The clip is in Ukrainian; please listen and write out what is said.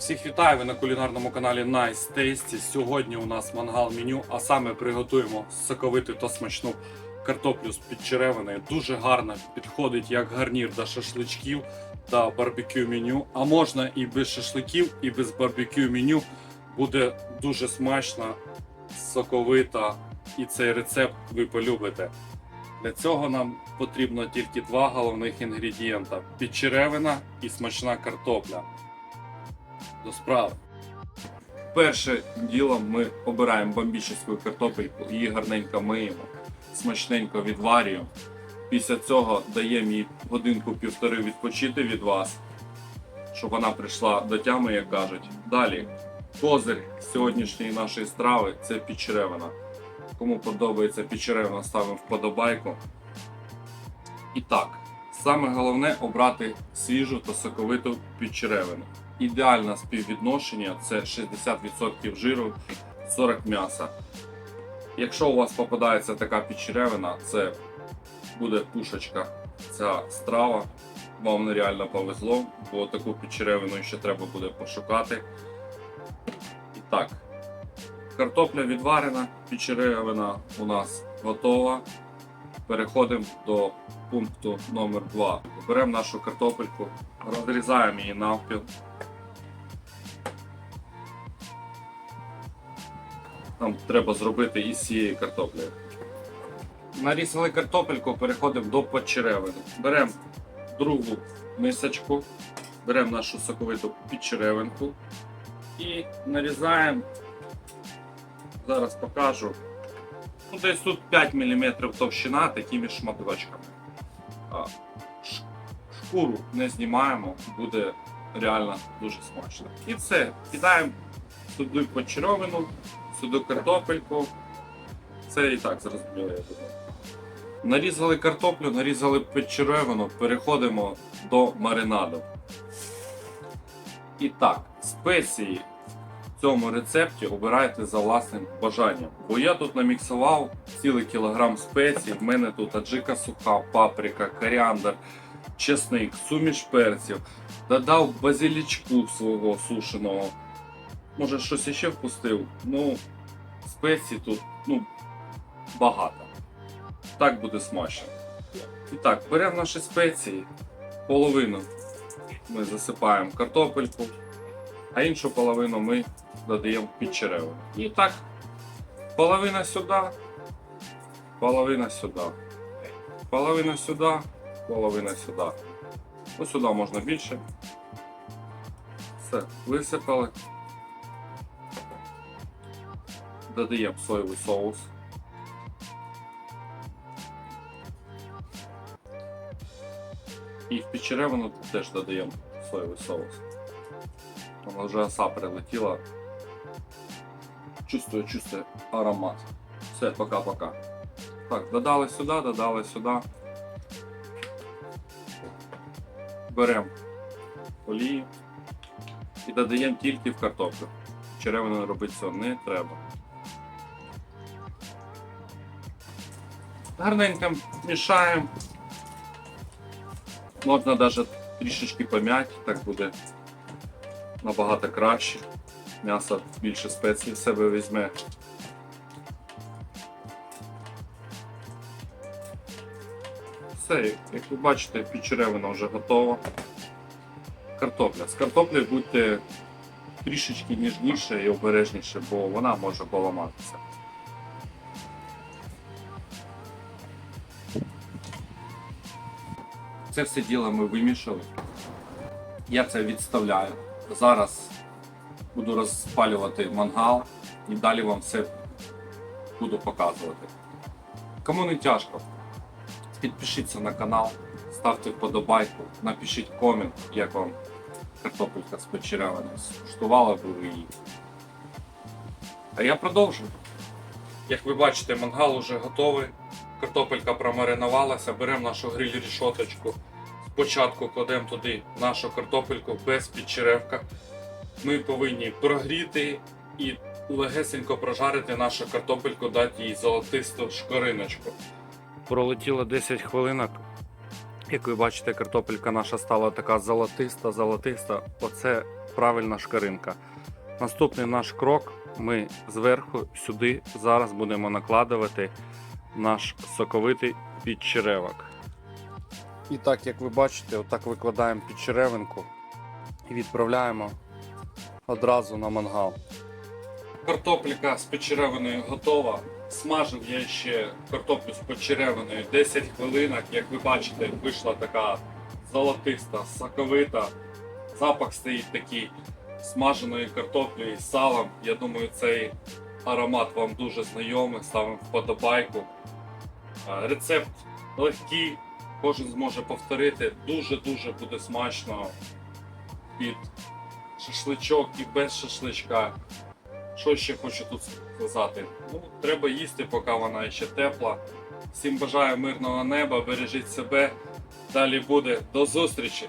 Всіх вітаю! Ви на кулінарному каналі Nice Tasty. Сьогодні у нас мангал меню, а саме приготуємо соковиту та смачну картоплю з підчеревиною. Дуже гарно підходить як гарнір до шашличків та барбекю меню. А можна і без шашликів, і без барбекю меню. Буде дуже смачно, соковита, і цей рецепт ви полюбите. Для цього нам потрібно тільки два головних інгредієнта: підчеревина і смачна картопля. До справи. Перше діло ми обираємо бомбічну картопельку, її гарненько миємо, смачненько відварюємо. Після цього даємо їй годинку-півтори відпочити від вас, щоб вона прийшла до тями, як кажуть. Далі, козир сьогоднішньої нашої страви це підчеревина. Кому подобається підчеревина, ставимо вподобайку. І так, саме головне обрати свіжу та соковиту підчеревину. Ідеальне співвідношення це 60% жиру, 40 м'яса. Якщо у вас попадається така підчеревина, це буде пушечка. Ця страва. Вам нереально повезло, бо таку підчеревину ще треба буде пошукати. І так, картопля відварена, підчеревина у нас готова. Переходимо до пункту номер 2. Беремо нашу картопельку, розрізаємо її навпіл. Нам треба зробити із цієї картоплі. Нарізали картопельку, переходимо до подчеревини. Беремо другу мисочку, беремо нашу соковиту підчеревинку і нарізаємо. Зараз покажу. Ну, десь тут 5 мм товщина такими шматочками. Шкуру не знімаємо, буде реально дуже смачно. І все, кидаємо сюди подчеревину, сюди картопельку. Це і так зрозуміло, я думаю. Нарізали картоплю, нарізали підчеревину, переходимо до маринаду. І так, спеції в цьому рецепті обирайте за власним бажанням. Бо я тут наміксував цілий кілограм спецій. В мене тут аджика суха, паприка, коріандр, чесник, суміш перців. Додав базилічку свого сушеного. Може щось іще впустив. Ну, спецій тут ну, багато. Так буде смачно. І так, беремо наші спеції, половину ми засипаємо картопельку, а іншу половину ми додаємо під черевину. І так, половина сюди, половина сюди, половина сюди, половина сюди. Ось сюди можна більше. Все, висипали. Додаємо соєвий соус. І в підчеревину теж додаємо соєвий соус. Вона вже оса прилетіла. Чувствую, чувствую аромат. Все, пока-пока. Так, додали сюди, додали сюди. Беремо олію і додаємо тільки в картоплю. Черевину робити цього не треба. Гарненько мішаємо. Можна навіть трішечки пом'яти, так буде набагато краще. М'ясо більше спецій в себе візьме. Все, як ви бачите, підчеревина вже готова. Картопля. З картоплею будьте трішечки ніжніше і обережніше, бо вона може поламатися. Це все діло ми вимішали. Я це відставляю. Зараз буду розпалювати мангал і далі вам все буду показувати. Кому не тяжко, підпишіться на канал, ставте вподобайку, напишіть комент, як вам картопелька з печерявиною. Скуштували б ви її. А я продовжую. Як ви бачите, мангал уже готовий. Картопелька промаринувалася, беремо нашу гриль рішоточку. Спочатку кладемо туди нашу картопельку без підчеревка. Ми повинні прогріти і легесенько прожарити нашу картопельку, дати їй золотисту шкориночку. Пролетіло 10 хвилинок. Як ви бачите, картопелька наша стала така золотиста, золотиста. Оце правильна шкаринка. Наступний наш крок. Ми зверху сюди зараз будемо накладувати наш соковитий підчеревок. І так, як ви бачите, отак викладаємо підчеревинку і відправляємо одразу на мангал. Картопелька з підчеревиною готова. Смажив я ще картоплю з підчеревиною 10 хвилинок. Як ви бачите, вийшла така золотиста, соковита. Запах стоїть такий смаженої картоплі із салом. Я думаю, цей аромат вам дуже знайомий. Ставимо вподобайку. Е, Рецепт легкий, кожен зможе повторити. Дуже-дуже буде смачно під шашличок і без шашличка. Що ще хочу тут сказати? Ну, треба їсти, поки вона ще тепла. Всім бажаю мирного неба, бережіть себе. Далі буде. До зустрічі!